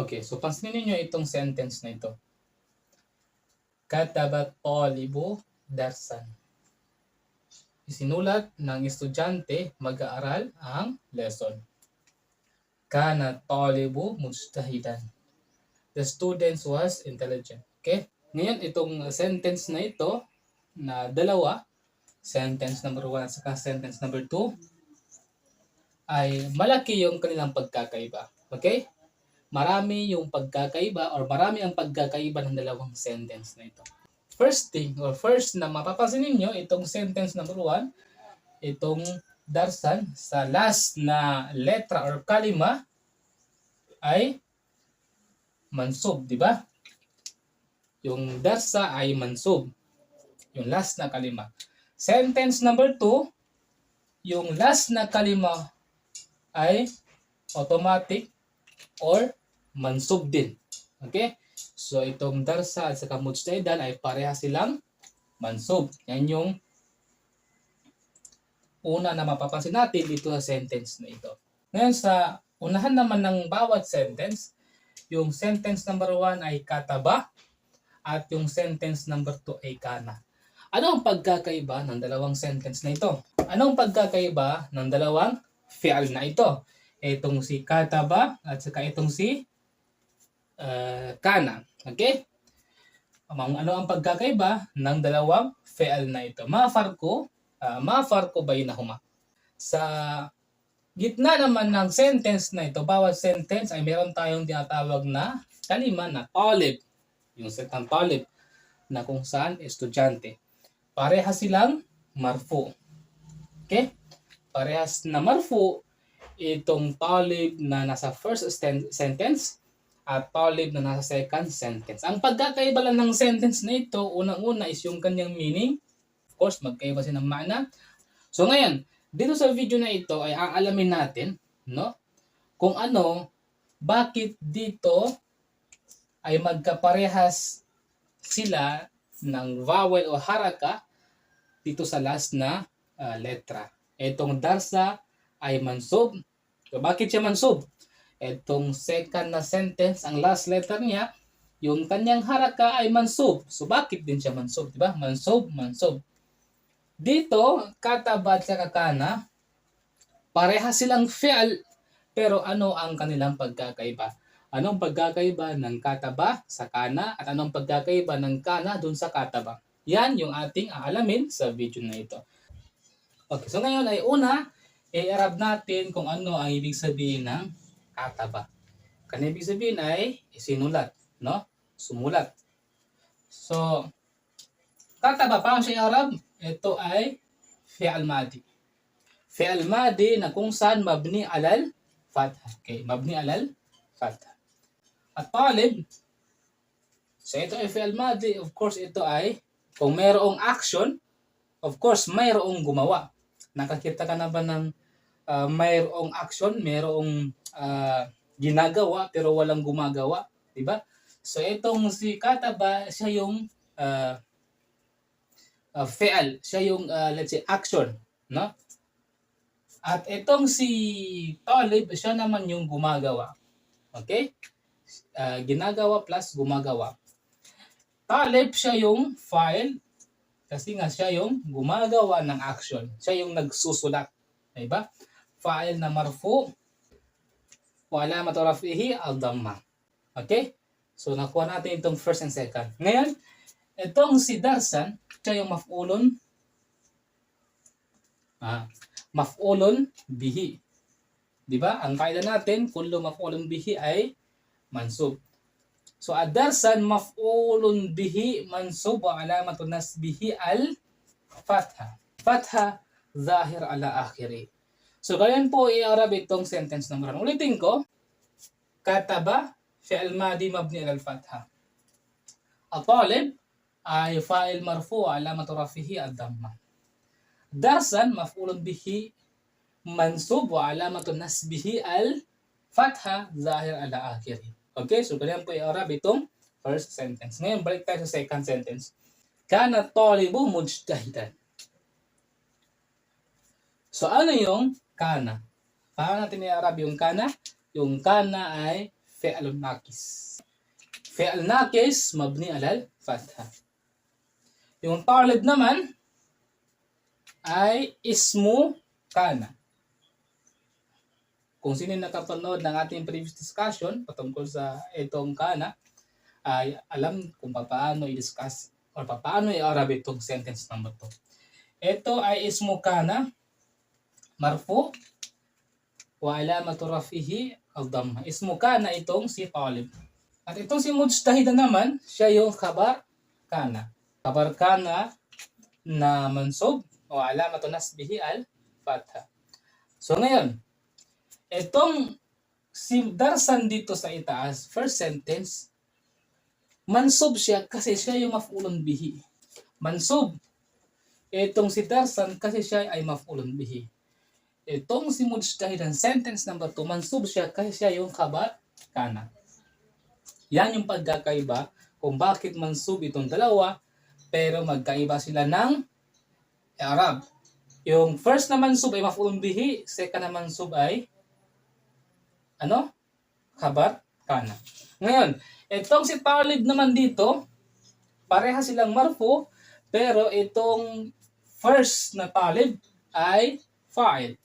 Okay, so pansinin niyo itong sentence na ito. Katabat talibu darsan. Isinulat ng estudyante mag-aaral ang lesson. Kana talibu mujtahidan. The student was intelligent. Okay? Ngayon, itong sentence na ito, na dalawa, sentence number 1 at saka sentence number 2, ay malaki yung kanilang pagkakaiba. Okay? Marami yung pagkakaiba or marami ang pagkakaiba ng dalawang sentence na ito. First thing or first na mapapansin ninyo, itong sentence number 1, itong darsan sa last na letra or kalima ay mansub, di ba? Yung darsa ay mansub. Yung last na kalima. Sentence number 2, yung last na kalima ay automatic or mansub din. Okay? So itong darsa at saka mujtahidan ay pareha silang mansub. Yan yung una na mapapansin natin dito sa sentence na ito. Ngayon sa unahan naman ng bawat sentence, yung sentence number 1 ay kataba at yung sentence number 2 ay kana. Ano ang pagkakaiba ng dalawang sentence na ito? Anong pagkakaiba ng dalawang fi'al na ito? Itong si kataba at saka itong si uh, kana. Okay? Ano ang pagkakaiba ng dalawang fi'al na ito? Ma farko, uh, ma farko bainahuma. Sa gitna naman ng sentence na ito, bawat sentence ay meron tayong tinatawag na kalima na talib. Yung salitang talib na kung saan estudyante. Pareha silang marfu. Okay? Parehas na marfu itong talib na nasa first sentence at talib na nasa second sentence. Ang pagkakaiba lang ng sentence na ito, unang-una is yung kanyang meaning. Of course, magkaiba sila ng maana. So ngayon, dito sa video na ito ay aalamin natin, no? Kung ano, bakit dito ay magkaparehas sila ng vowel o haraka dito sa last na uh, letra. Itong darsa ay mansub. So, bakit siya mansub? Itong second na sentence, ang last letter niya, yung kanyang haraka ay mansub. So bakit din siya mansub, di ba? Mansub, mansub. Dito, kataba at saka pareha silang fi'al, pero ano ang kanilang pagkakaiba? Anong pagkakaiba ng kataba sa kana at anong pagkakaiba ng kana dun sa kataba? Yan yung ating aalamin sa video na ito. Okay, so ngayon ay una, i-arab natin kung ano ang ibig sabihin ng kataba. Kan ibig sabihin ay isinulat, no? Sumulat. So, kataba, paano siya i-arab? Ito ay fi'al madi. Fi'al madi na kung saan mabni alal fatha. Okay, mabni alal fatha. At talib, so ito ay fi'al madi, of course ito ay kung mayroong action, of course mayroong gumawa. Nakakita ka na ba ng uh, mayroong action, mayroong uh, ginagawa pero walang gumagawa, di ba? So itong si Kataba, siya yung uh, uh, fi'al, siya yung uh, let's say action, no? At itong si Talib, siya naman yung gumagawa. Okay? Uh, ginagawa plus gumagawa. Talib siya yung file kasi nga siya yung gumagawa ng action. Siya yung nagsusulat. Diba? File na marfu wala maturafihi al-damma. Okay? So, nakuha natin itong first and second. Ngayon, itong si Darsan, siya yung maf'ulun ah, maf'ulun bihi. Di ba? Ang kaida natin, kullu maf'ulun bihi ay mansub. So, adarsan maf'ulun bihi mansub wa alamatun nasbihi al fatha. Fatha zahir ala akhiri. So, ganyan po i-arab itong sentence number 1. Ulitin ko. Kataba, fi'al madi mabni al fatha. At-talib ay fa'il marfu alamatu rafihi ad-damma. Darsan maf'ulun bihi mansub wa alamatu nasbihi al fatha zahir ala akhiri. Okay, so ganyan po i-arab itong first sentence. Ngayon, balik tayo sa second sentence. Kana talibu mujtahidan. So, ano yung kana? Paano natin i-arab yung kana? Yung kana ay fi'l nakis. Fi'l nakis mabni alal fatha. Yung talib naman ay ismu kana. Kung sino nakapanood ng ating previous discussion patungkol sa itong kana, ay alam kung paano i-discuss or paano i-arab itong sentence number 2. Ito ay ismu kana, marfu, wa alamatu rafihi al-dhamma. Ismu kana itong si talib. At itong si mujtahida naman, siya yung khabar kana. Khabar kana na mansub o alamatu nasbihi al-fatha. So ngayon, itong si Darsan dito sa itaas, first sentence, mansub siya kasi siya yung maf'ulun bihi. Mansub. Itong si Darsan kasi siya ay maf'ulun bihi. Itong si Mujtahidan, sentence number 2, mansub siya kasi siya yung khabar kana. Yan yung pagkakaiba kung bakit mansub itong dalawa pero magkaiba sila ng Arab. Yung first na mansub ay maf'ulun bihi, second na mansub ay ano? Khabar kana. Ngayon, itong si Talib naman dito, pareha silang marfu, pero itong first na Talib ay fa'il.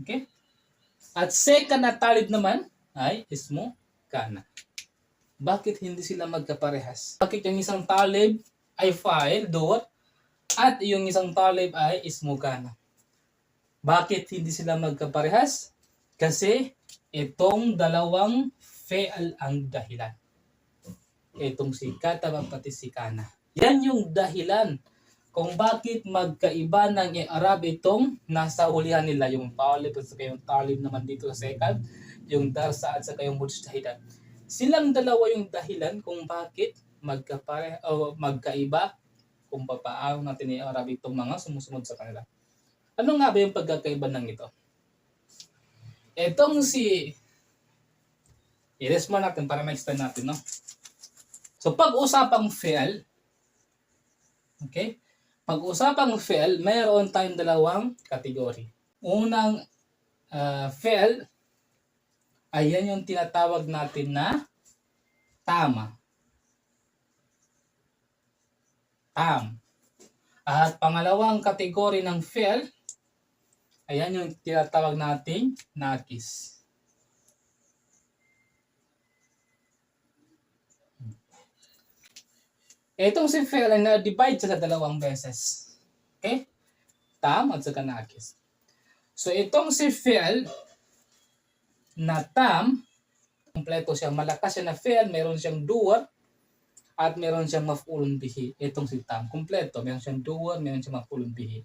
Okay? At second na Talib naman ay ismo kana. Bakit hindi sila magkaparehas? Bakit yung isang Talib ay fa'il, doot, at yung isang Talib ay ismo kana? Bakit hindi sila magkaparehas? Kasi itong dalawang fe'al ang dahilan. Itong si kataba pati si kana. Yan yung dahilan kung bakit magkaiba ng Arab itong nasa hulihan nila. Yung talib at saka yung talib naman dito sa second. Yung darsa at saka yung mujtahidan. Silang dalawa yung dahilan kung bakit magkapare o magkaiba kung papaano natin i-Arab itong mga sumusunod sa kanila. Ano nga ba yung pagkakaiba ng ito? Etong si i-rest mo natin para ma-explain natin, no? So, pag-usapang fi'al, okay? Pag-usapang fi'al, mayroon tayong dalawang kategory. Unang uh, fi'al, ayan yung tinatawag natin na tama. Tam. At pangalawang kategory ng fi'al, ayan yung tinatawag nating nakis. Itong si fi'al ay na-divide sa dalawang beses. Okay? Tam at saka nakis. So itong si fi'al na tam, kompleto siya, malakas siya na fi'al, meron siyang doer, at meron siyang maf'ulun bihi. Itong si tam, kompleto, meron siyang doer, meron siyang maf'ulun bihi.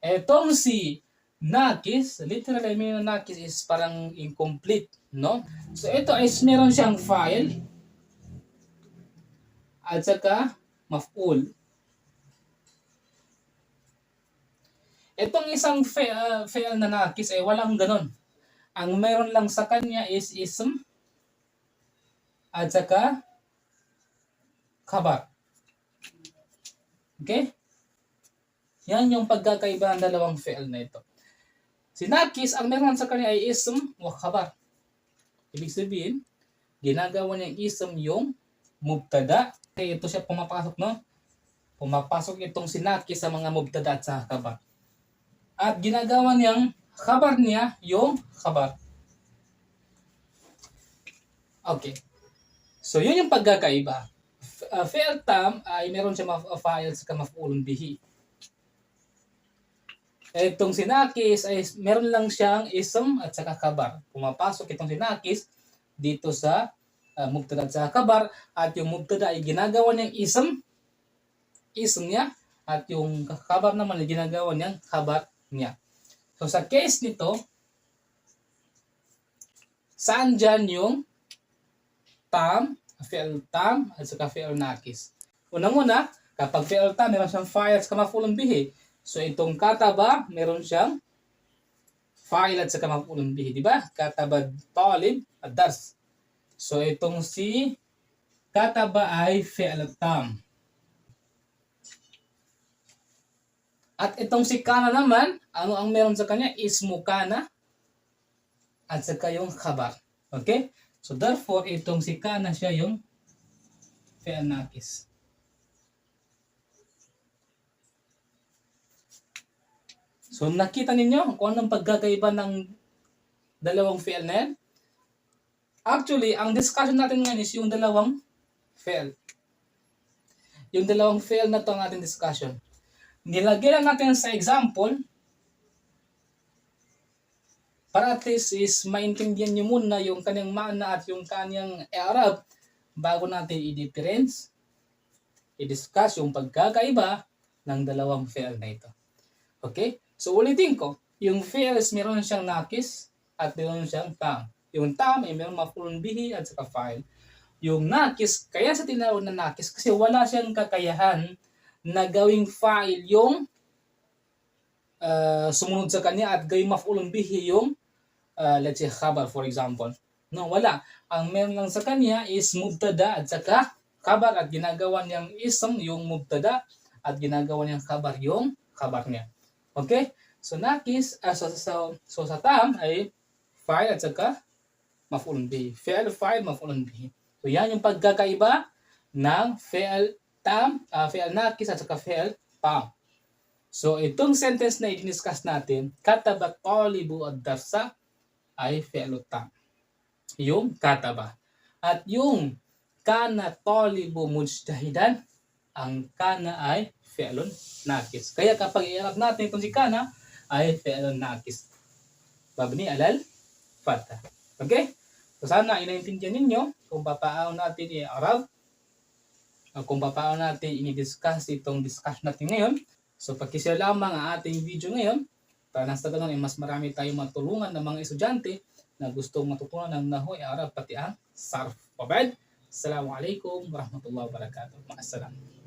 Itong si nakis, literally meron nakis is parang incomplete, no? So ito is meron siyang file, at saka maf'ul. Itong isang fa- fail na nakis ay walang ganon. Ang meron lang sa kanya is ism at saka khabar. Okay? Yan yung pagkakaiba ng dalawang fail na ito. Si nakis, ang meron sa kanya ay ism o khabar. Ibig sabihin, ginagawa niyang ism yung mubtada. Okay, ito siya pumapasok, no? Pumapasok itong sinaki sa mga mubtada at sa kabar. At ginagawa niyang kabar niya yung kabar. Okay. So, yun yung pagkakaiba. Uh, fair tam ay meron siya ma-file sa maf'ulun bihi. Itong sinakis ay meron lang siyang ism at saka kabar. Pumapasok itong sinakis dito sa uh, mubtada sa kabar at yung mubtada ay ginagawa niyang ism ism niya at yung kabar naman ay ginagawa niyang kabar niya. So sa case nito, saan dyan yung tam, fi'l tam at saka fi'l nakis? Unang-una, kapag fi'l tam, meron siyang fa'il at saka maf'ulun bihi. So itong kataba, meron siyang fa'il at saka maf'ulun bihi, di ba? Kataba talib at dars. So itong si kataba ay fi'l. At itong si kana naman, ano ang meron sa kanya? Ismu kana at saka yung khabar. Okay? So therefore, itong si kana siya yung nakis. So nakita ninyo kung anong pagkakaiba ng dalawang fi'al na yan? Actually, ang discussion natin ngayon is yung dalawang fi'al. Yung dalawang fi'al na to ang ating discussion. Nilagyan natin sa example para at least is maintindihan nyo muna yung kanyang mana at yung kanyang Arab bago natin i-difference, i-discuss yung pagkakaiba ng dalawang fi'al na ito. Okay? So ulitin ko, yung fi'al is meron siyang nakis at meron siyang tam. Yung tam ay meron mafulun bihi at saka fa'il. Yung nakis, kaya sa tinawag na nakis kasi wala siyang kakayahan na gawing fa'il yung uh, sumunod sa kanya at gawing mafulun bihi yung uh, let's say khabar for example. No, wala. Ang meron lang sa kanya is mubtada at saka khabar at ginagawa niyang ism yung mubtada at ginagawa niyang khabar yung khabar niya. Okay? So nakis, uh, so, so, so sa tam ay fa'il at saka maf'ulun bihi. Fi'il fa'il maf'ulun bihi. So yan yung pagkakaiba ng fi'il tam, uh, fi'il nakis at saka fi'il tam. So itong sentence na i-discuss natin, kataba talibu ad-darsa ay fi'il tam. Yung kataba. At yung kana talibu mujtahidan, ang kana ay fi'lun nakis. Kaya kapag i-arab natin itong si kana, ay fi'lun nakis. Babni alal fata. Okay? So sana inaintindihan ninyo kung paano natin i-arab o kung paano natin i-discuss itong discussion natin ngayon. So pakishare lamang ang ating video ngayon para nang sa ganun ay mas marami tayong matulungan ng mga estudyante na gustong matutunan ng Nahoy Arab pati ang Sarf. Pabad! Assalamualaikum warahmatullahi wabarakatuh. Maasalam.